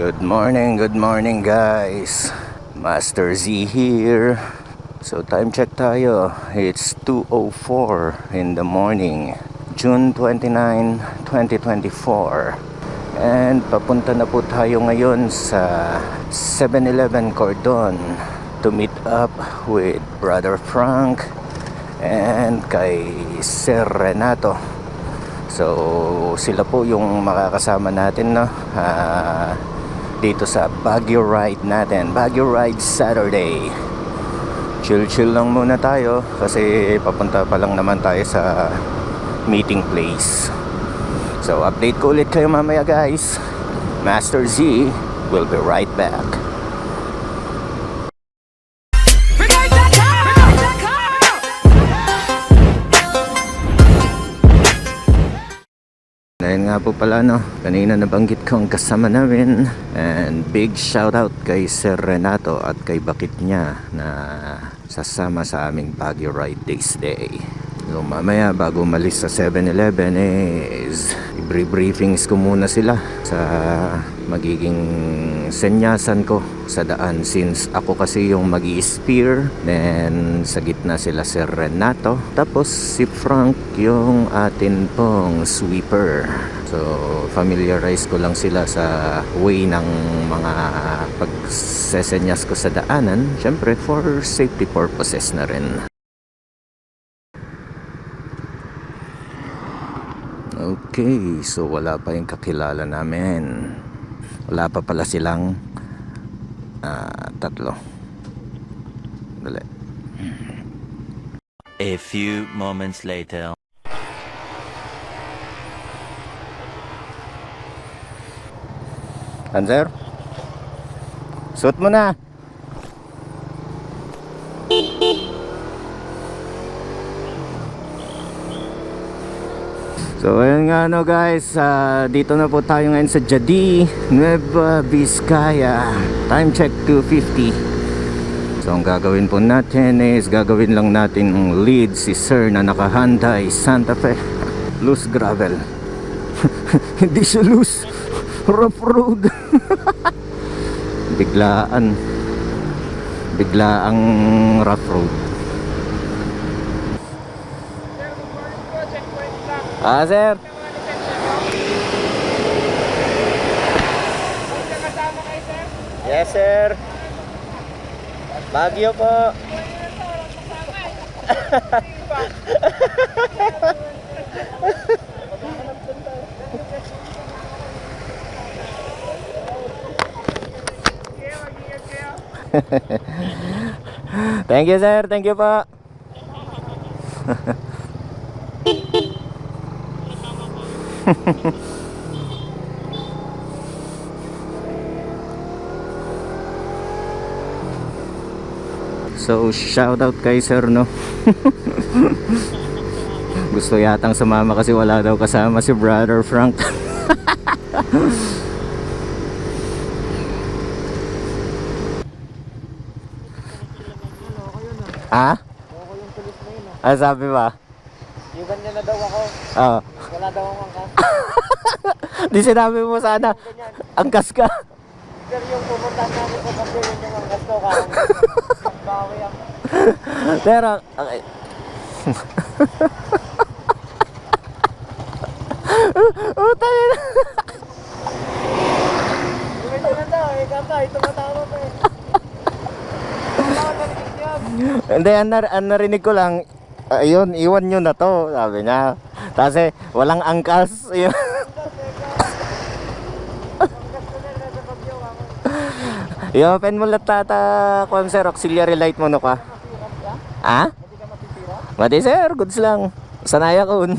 Good morning, good morning guys. Master Z here. So time check tayo. It's 2.04 in the morning. June 29, 2024. And papunta na po tayo ngayon sa 7-Eleven Cordon to meet up with Brother Frank and kay Sir Renato. So sila po yung makakasama natin no Ah, dito sa Baguio Ride natin. Baguio Ride Saturday. Chill-chill lang muna tayo kasi papunta pa lang naman tayo sa meeting place. So update ko ulit kayo mamaya guys. Master Z will be right back. Nga po pala no, kanina nabanggit ko ang kasama namin. And big shout out kay Sir Renato at kay Bakit niya na sasama sa aming Baguio Ride Days Day. So mamaya bago umalis sa 7-Eleven is i-briefings ko muna sila sa magiging senyasan ko sa daan. Since ako kasi yung mag spear then sa gitna sila si Renato. Tapos si Frank yung atin pong sweeper so familiarize ko lang sila sa way ng mga pagsesenyas ko sa daanan syempre for safety purposes na rin Okay, so wala pa yung kakilala namin. Wala pa pala silang ah, tatlo. Dali. A few moments later. Answer? Suot mo na. So ayun nga no guys, ah, dito na po tayo ngayon sa Jadi, Nueva Vizcaya. Time check 2.50. So ang gagawin po natin is gagawin lang natin ang lead si Sir na naka-Hyundai Santa Fe. Loose gravel. Hindi siya loose. Rough road. Biglaan. Biglaang rough road. Ah, sir. Yes, sir. Baguio po. Thank you, sir. Thank you po. So, shout out kay sir, no? Gusto yatang sumama kasi wala daw kasama si brother Frank. Ah? Ah, sabi ba? Yugan niya na daw ako. Oo. Wala daw akong angkas. Di sinabi mo sana. Angkas ka. Pero yung pumunta namin sa Bagyo, yun yung angkas ko. Kaya bawi ang... Pero, okay. oh, tayo na. Yugan niya na daw. Eh, kapay, tumatawa pa eh. Wala ka narinig yun. Hindi, ang, nar- narinig ko lang, ayun, iwan nyo na to, sabi niya. Kasi walang angkas. Yun. Ako. I-open mo lang tata, kung sir, auxiliary light mo no ka. Ha? Mati sir, goods lang. Sanaya ko.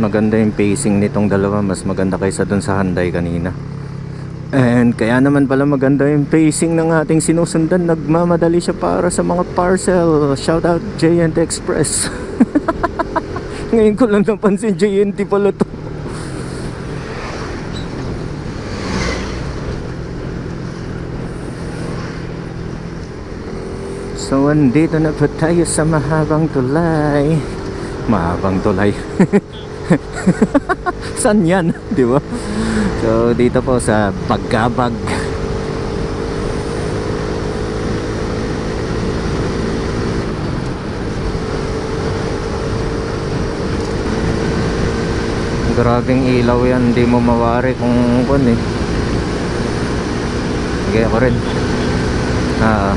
maganda yung pacing nitong dalawa. Mas maganda kaysa dun sa Hyundai kanina. And kaya naman pala maganda yung pacing ng ating sinusundan. Nagmamadali siya para sa mga parcel. Shout out JNT Express. Ngayon ko lang napansin JNT pala to. So, andito na po tayo sa mahabang tulay. Mahabang tulay. San yan? Di ba? So, dito po sa Pagkabag. Grabing ilaw yan, hindi mo mawari kung kung eh. Sige ako rin. Ah.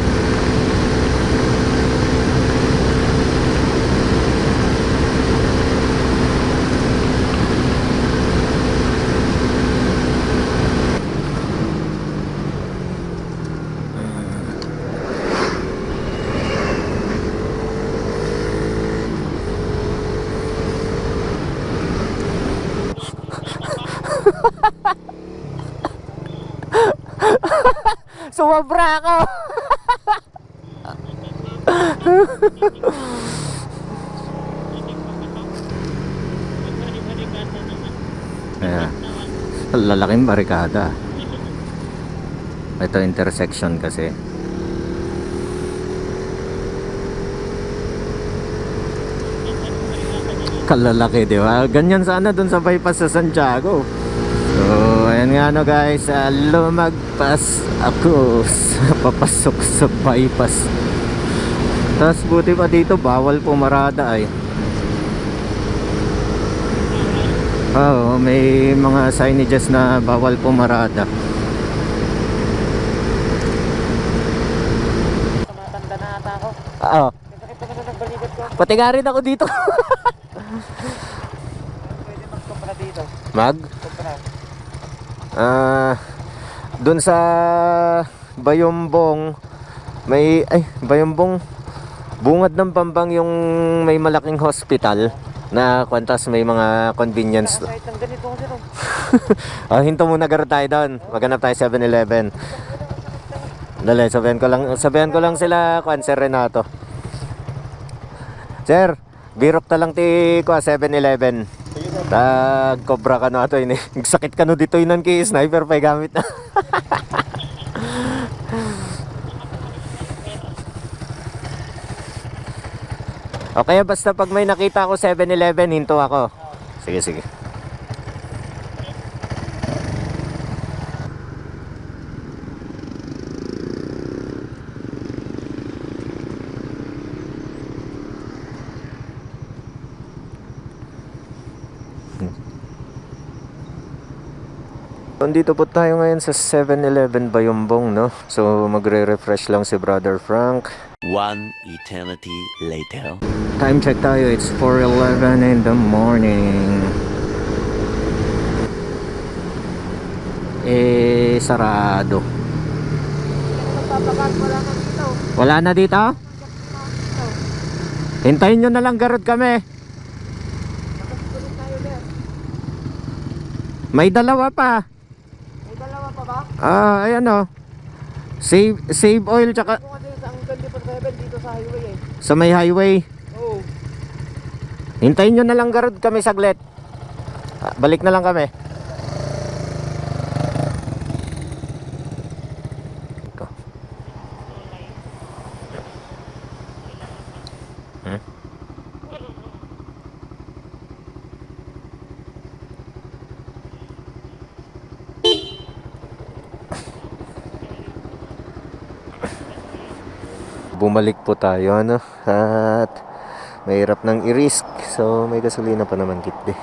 Sumabra ako. Ayan. Lalaking barikada. Ito intersection kasi. Kalalaki, di ba? Ganyan sana dun sa bypass sa Santiago. So, ayan nga no guys, ah, lumagpas ako sa papasok sa bypass. Tapos buti pa dito, bawal pumarada ay. Oo, may mga signages na bawal pumarada. Tumatanda na ata ako. Oo, pati nga rin ako dito. Pwede magkumpara dito. Mag? Ah, doon sa Bayombong may ay Bayombong bungad ng Bambang yung may malaking hospital na kwantas may mga convenience. Ah, hinto muna garo tayo doon. Maghanap tayo 7-Eleven. Dali, sabihan ko lang, sabihan ko lang sila kwan Sir Renato. Sir, birok ta lang ti ko 7-Eleven. Tag cobra ka no ato ini. Sakit ka no dito inan ki sniper pa gamit na. Okay, basta pag may nakita ako 7-Eleven, hinto ako. Sige, sige. Nandito po tayo ngayon sa 7-Eleven Bayumbong, no? So, magre-refresh lang si Brother Frank. One eternity later. Time check tayo, it's 4.11 in the morning. Eh, sarado. Wala na dito. Wala na dito? Dito. Hintayin nyo na lang garod kami. May dalawa pa. May dalawa pa ba? Ah, ayan o. Save, save oil tsaka Kung kasi sa 24-7 dito sa highway eh. sa may highway. Oo. Hintayin nyo na lang garod kami saglit. Ah, balik na lang kami. Bumalik po tayo ano? At mahirap nang i-risk. So may gasolina pa naman kit eh.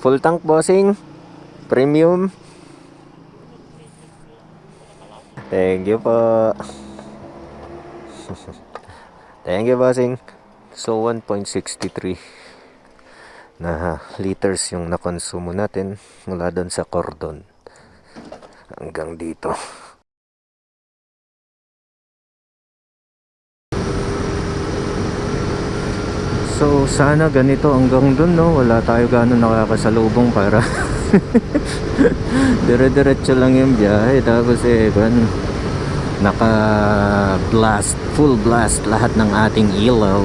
Full tank bossing. Premium. Thank you po. Thank you bossing. So 1.63 na liters yung nakonsumo natin mula doon sa cordon. Hanggang dito So sana ganito hanggang dun no? Wala tayo gano'n nakakasalubong para Dire-diretso lang yung biyahe. Tapos eh kan Naka blast Full blast lahat ng ating ilaw.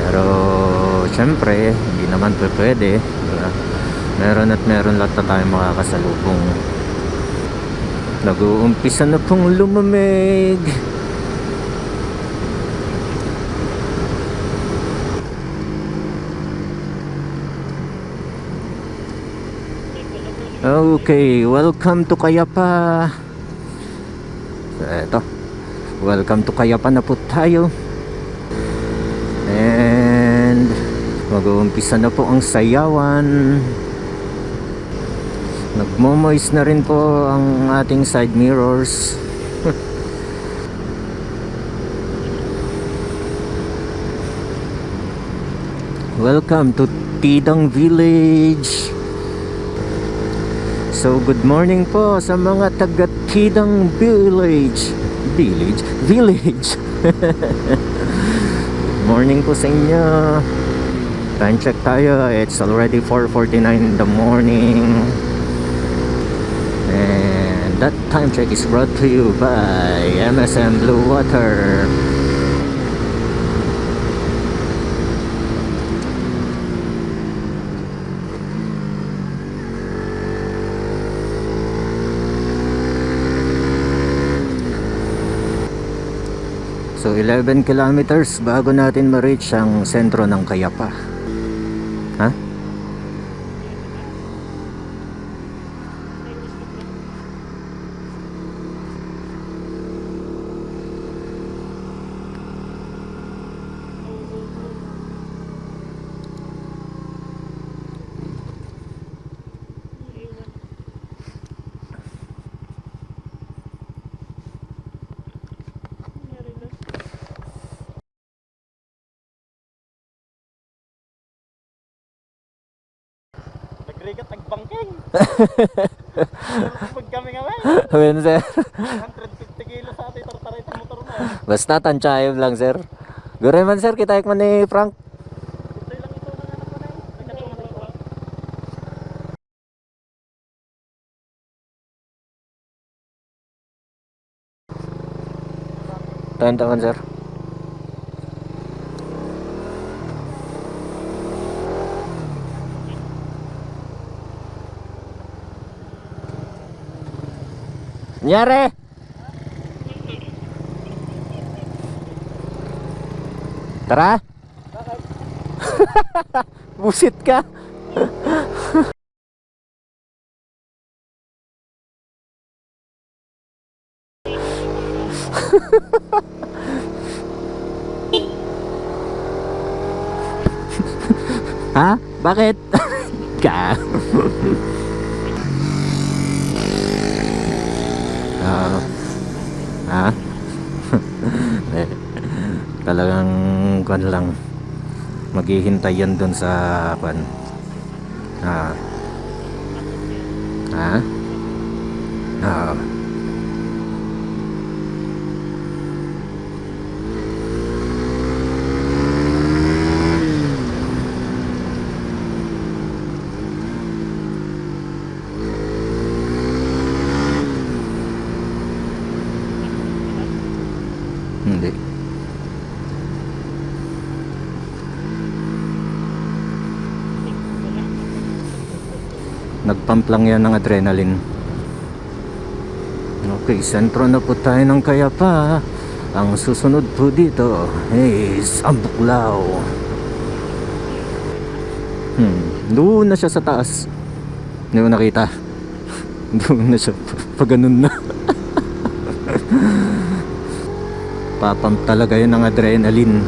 Pero syempre Hindi naman pwede diba? Meron at meron lahat na tayo makakasalubong. Nag-uumpisa na pong lumamig Okay, welcome to Kayapa. Eto. Welcome to Kayapa na po tayo. And mag-uumpisa na po ang sayawan. Nagmo-moist na rin po ang ating side mirrors. Welcome to Tidang Village. So good morning po sa mga taga Tidang Village. Village? Village. morning po sa inyo. Time check tayo. It's already 4.49 in the morning. And that time check is brought to you by MSM Blue Water. So 11 kilometers bago natin ma-reach ang sentro ng Kayapa. Ha? Nagrigat, nagbangking. Pag kami kami, Ayan sir. 150 kilo sa ating tartaray sa motor mo. Basta tansyayon lang sir. Gure man sir, kita man ni Frank. Ito lang ito ng anak ko na yun. Nagkatumatay ko. Tahan tahan sir. Nyare! Tara! Busit ka! Ha? Bakit? Ka? Ha? Eh, Talagang kwan lang. Maghihintay yan dun sa kwan. Ha? Ha? Ah. Hindi. Nagpump lang yan ng adrenaline. Okay, sentro na po tayo ng Kayapa. Ang susunod po dito is Ambuklaw. Hmm, doon na siya sa taas. Hindi mo nakita. Doon na siya. Pag ganun na. Papamp talaga yun ng adrenaline.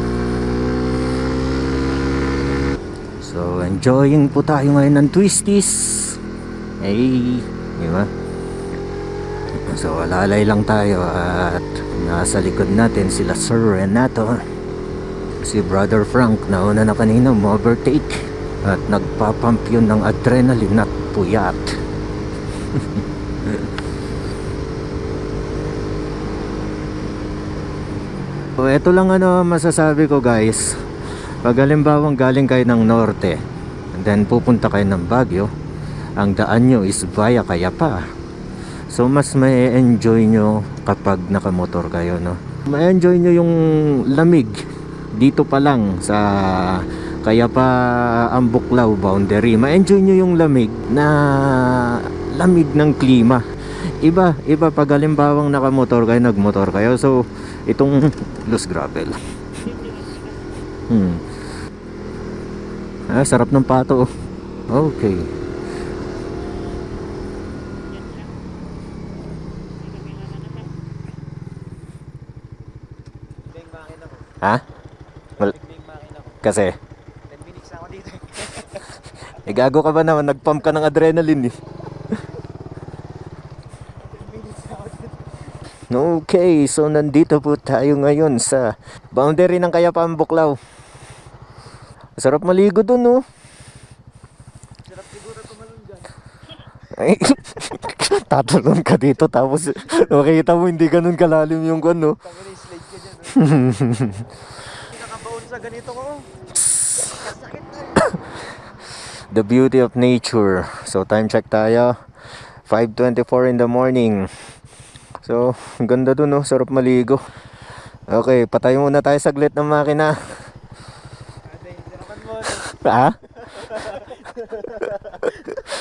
So, enjoying po tayo ngayon ng twisties. Hey, di ba? So, alalay lang tayo at nasa likod natin sila Sir Renato. Si Brother Frank nauna na kanina overtake at nagpapump yun ng adrenaline at puyat. Ito lang ano masasabi ko guys. Pag halimbawang galing kayo ng norte, and then pupunta kayo ng Baguio, ang daan nyo is via Kayapa. So, mas may enjoy nyo kapag nakamotor kayo, no? May enjoy nyo yung lamig dito pa lang sa Kayapa Ambuklaw boundary. May enjoy nyo yung lamig na lamig ng klima iba iba pag halimbawang nakamotor kayo nagmotor kayo. So itong loose gravel. Hmm. Ah sarap ng pato. Okay. Ha? Mal- kasi? 10 minutes ako dito. Eh ka ba naman? Nagpump ka ng adrenaline eh. Okay, so nandito po tayo ngayon sa boundary ng Kayapaan Buklaw. Sarap maligo dun, no? Sarap siguro tumalon dyan. Ay, tatalon ka dito tapos makikita mo hindi ganun kalalim yung kwan, no? Slide ka dyan. oh. Hindi nakabaon sa ganito ko. The beauty of nature. So time check tayo. 5.24 in the morning. So, ganda dun, no? Sarap maligo. Okay, patay muna tayo saglit ng makina. Ha?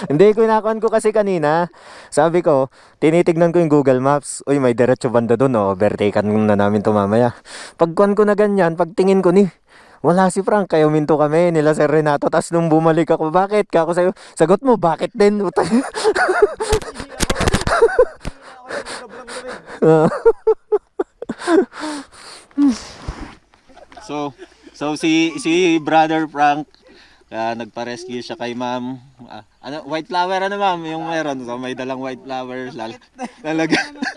Hindi, kinakuan ko kasi kanina. Sabi ko, tinitignan ko yung Google Maps. Uy, may diretso banda doon. Oh, overtaken na namin to mamaya. Pagkuan ko na ganyan, pagtingin ko ni, wala si Frank. Kaya minto kami nila Sir Renato. Tapos nung bumalik ako, bakit? Kaya ako sa'yo, sagot mo, bakit din? Utang. Hindi ako yung sobrang lamig. So, so si si Brother Frank ah, nagpa-rescue siya kay Ma'am. Ah, ano, white flower ano Ma'am, yung meron. So may dalang white flower lal lalaga.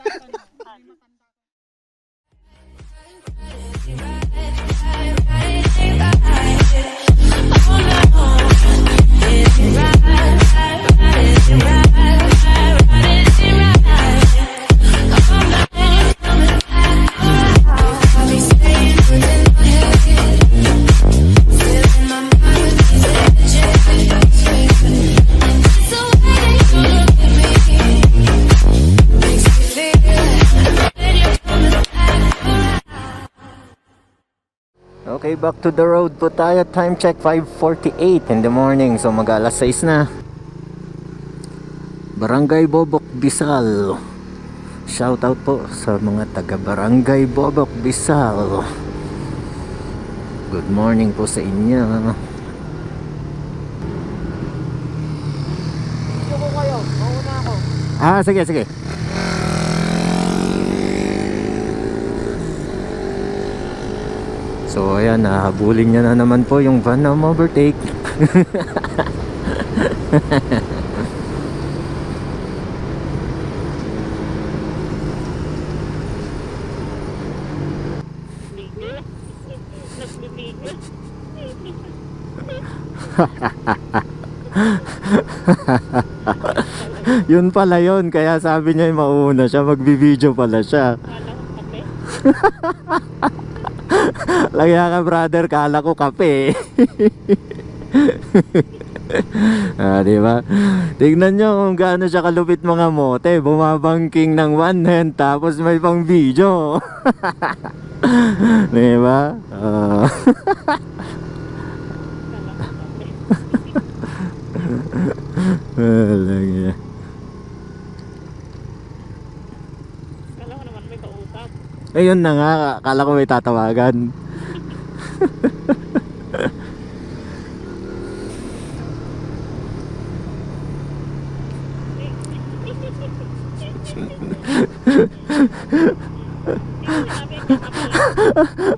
Okay, back to the road po tayo. Time check 5:48 in the morning. So mag alas 6 na. Barangay Bobok Bisal. Shout out po sa mga taga Barangay Bobok Bisal. Good morning po sa inyo. Ah, sige, sige. So ayan, nahabulin niya na naman po yung van na overtake. yun pala yun, kaya sabi niya yung mauna siya, magbibideo pala siya. Lagya ka brother, kala ko kape. ah, di ba? Tignan nyo kung gaano siya kalupit mga mote. Bumabangking ng one hand tapos may pang video. di ba? Ah. Kala naman may kausap. Ayun na nga, akala ko may tatawagan.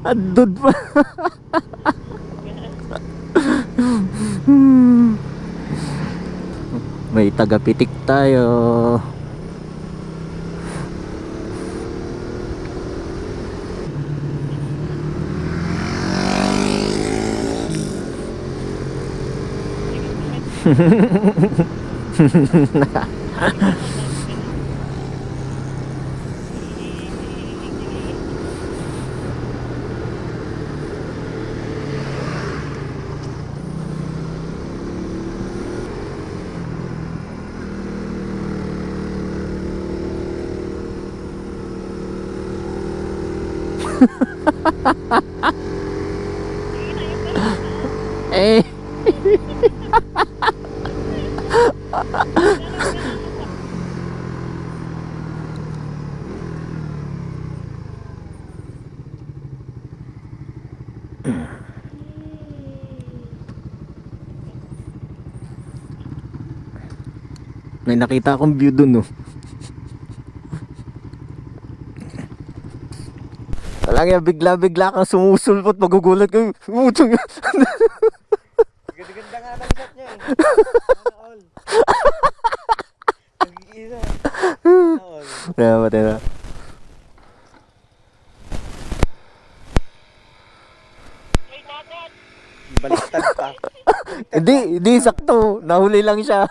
Andun pa. may tagapitik tayo. Eh. May nakita akong view dun, no. Yan, bigla-bigla kang sumusulpot, magugulat ka. Utong Ganda-ganda nga ng shot niya eh. Sana all. Nag-iisa. Sana na. May dagat. Baliktad pa. Hindi, hindi, sakto. Nahuli lang siya.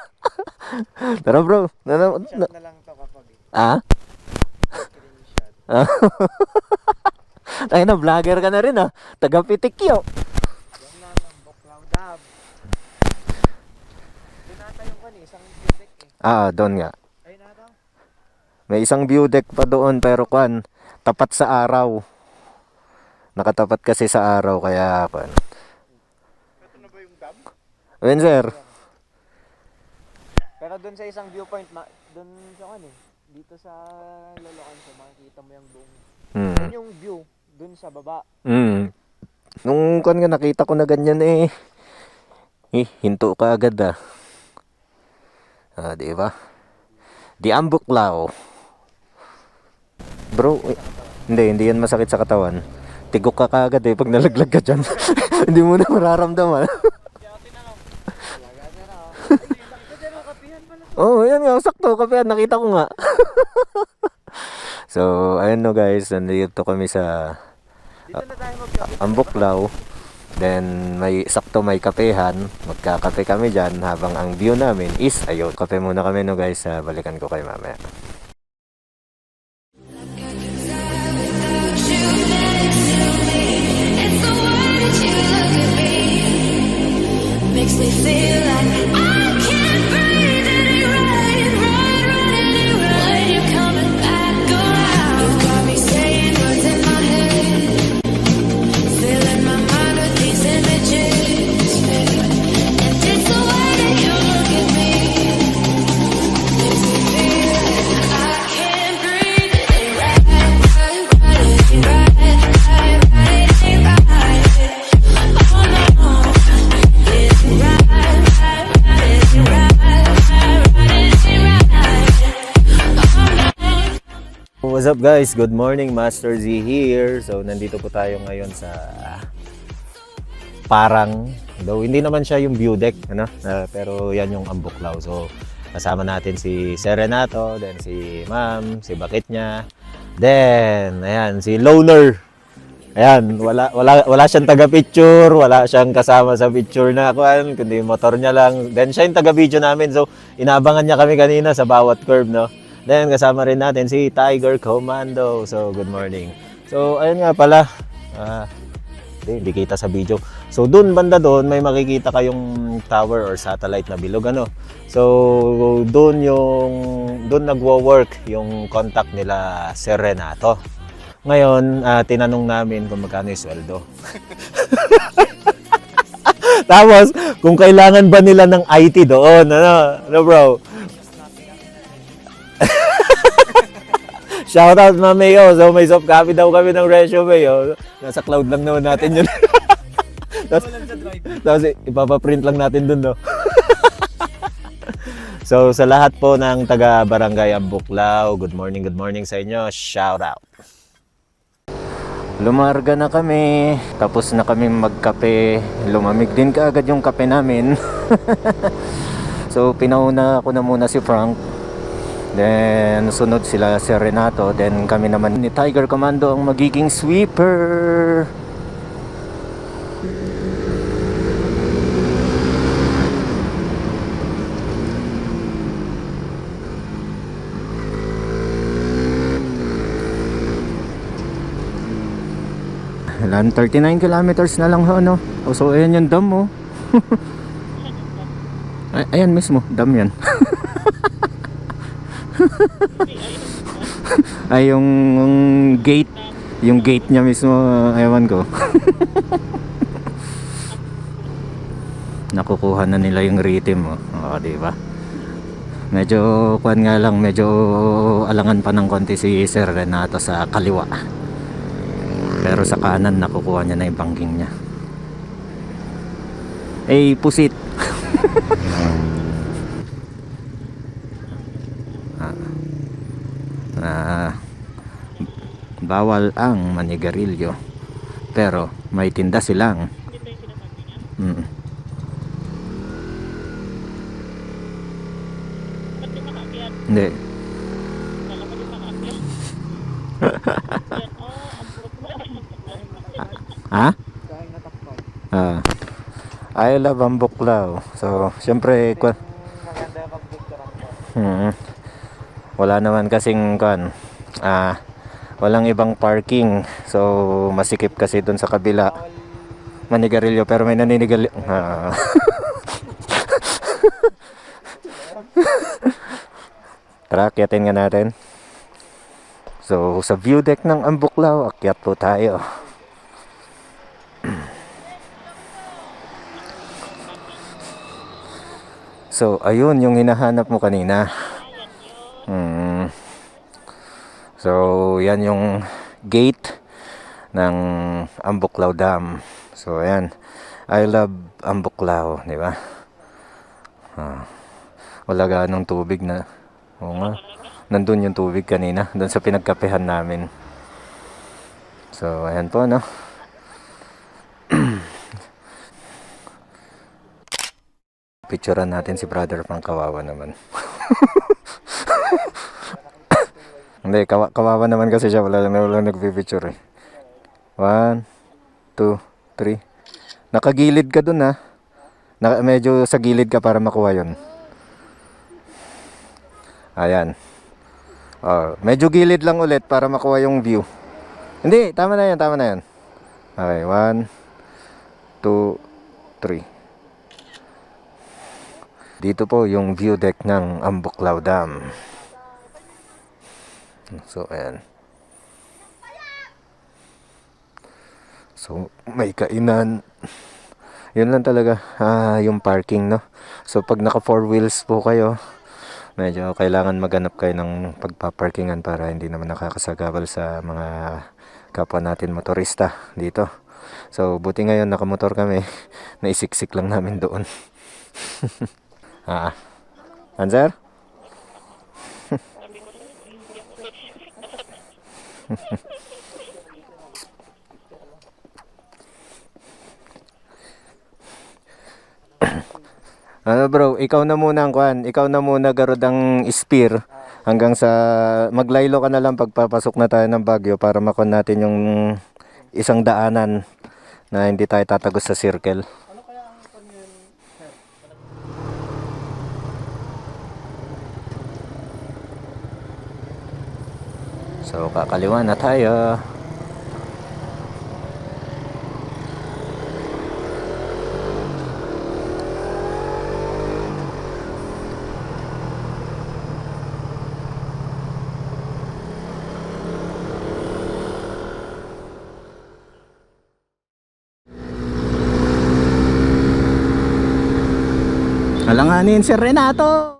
Tara bro. Na, na, na, Shot na lang to kapag ah? screenshot. Tayo na, vlogger ka na rin ah. Taga Pitikyo. Yan lang buklaw dab. Doon nata yung kan isang bitek eh. Ah, doon nga. May isang view deck pa doon pero kwan, tapat sa araw. Nakatapat kasi sa araw kaya kwan. Ito na ba yung dam? Ayun sir. Pero doon sa isang viewpoint, ma doon sa kan eh. Dito sa lolokan sa makikita mo yung buong. Hmm. Yun yung view, doon sa baba. Hmm. Nung kwan nga nakita ko na ganyan eh. Eh, hinto ka agad ah. Ah, di ba? Di ambuklaw. Bro, eh, hindi, hindi yan masakit sa katawan. Tigok ka kaagad eh pag nalaglag ka dyan. hindi mo na mararamdaman. Oo, oh, yan nga, sakto. Kape, nakita ko nga. so, ayun no guys, nandito kami sa magkape. Ambuklaw. Then, may sakto may kapehan. Magkakape kami dyan habang ang view namin is ayun. Kape muna kami no guys. Ah, balikan ko kayo mamaya. Makes me feel like What's up guys? Good morning, Master Z here. So, nandito po tayo ngayon sa parang, though hindi naman siya yung view deck, ano? Ah, pero yan yung ambuklaw. So, kasama natin si Serenato, then si Ma'am, si Bakit niya, then, ayan, si Loner. Ayan, wala wala wala siyang taga-picture, wala siyang kasama sa picture na kuan, kundi motor niya lang. Then siya yung taga-video namin. So, inaabangan niya kami kanina sa bawat curve, no. Then kasama rin natin si Tiger Commando. So, good morning. So, ayun nga pala. Ah, hindi, hindi kita sa video. So, dun banda doon may makikita kayong tower or satellite na bilog ano. So, doon yung doon nagwo-work yung contact nila Sir Renato. Ngayon, ah, tinanong namin kung magkano yung sweldo. Tapos, kung kailangan ba nila ng IT doon, ano, ano bro? Shoutout Mameo. So, may soft copy daw kami ng resume. Oh. Nasa cloud lang naman natin yun. tapos, tapos, ipapaprint lang natin dun, no? so, sa lahat po ng taga Barangay Ambuklaw, good morning, good morning sa inyo. Shout out. Lumarga na kami. Tapos na kami magkape. Lumamig din kaagad yung kape namin. so, pinauna ko na muna si Frank. Then, sunod sila si Renato. Then, kami naman ni Tiger Commando ang magiging sweeper. Ilan? 39 kilometers na lang ho, no? Oh, so, ayan yung dam, oh. Ay, ayan mismo, dam yan. Ay, yung, yung gate, yung gate niya mismo, ewan ko. Nakukuha na nila yung rhythm, oh. Oo, di ba? Medyo, kuan nga lang, medyo alangan pa ng konti si Sir Renato sa kaliwa. Pero sa kanan, nakukuha niya na yung banking niya. Eh, pusit. ah. Ah. Bawal ang manigarilyo. Pero may tinda silang. Mm. Hindi. Ha? Ah. I love ang buklaw. So, syempre, kwa- Maganda yung pag-picture ako. Hmm. Wala naman kasing kan. Ah, walang ibang parking. So, masikip kasi doon sa kabila. Manigarilyo pero may naninigarilyo. Ah. Tara, akyatin nga natin. So, sa view deck ng Ambuklaw, akyat po tayo. So, ayun yung hinahanap mo kanina. Mm. So, yan yung gate ng Ambuklaw Dam. So, ayan. I love Ambuklaw, di ba? Ah. Wala ganong tubig na. Oo nga. Nandun yung tubig kanina. Doon sa pinagkapehan namin. So, ayan po, no? Picturean natin si brother pang kawawa naman. Hindi, kawa kawawa naman kasi siya. Wala lang wala nagpipicture eh. One, two, three. Nakagilid ka dun ha. Naka, medyo sa gilid ka para makuha yon. Ayan. Oh, medyo gilid lang ulit para makuha yung view. Hindi, tama na yan, tama na yan. Okay, one, two, three. Dito po yung view deck ng Ambuklaw Dam. So, ayan. So, may kainan. Yun lang talaga, ah, yung parking, no? So, pag naka four wheels po kayo, medyo kailangan maghanap kayo ng pagpaparkingan para hindi naman nakakasagabal sa mga kapwa natin motorista dito. So, buti ngayon nakamotor kami, naisiksik lang namin doon. ah, answer? Ano bro, ikaw na muna ang kwan. Ikaw na muna garod ang spear hanggang sa maglaylo ka na lang pagpapasok na tayo ng Bagyo para makon natin yung isang daanan na hindi tayo tatagos sa circle. So kakaliwa na tayo. Alanganin si Renato.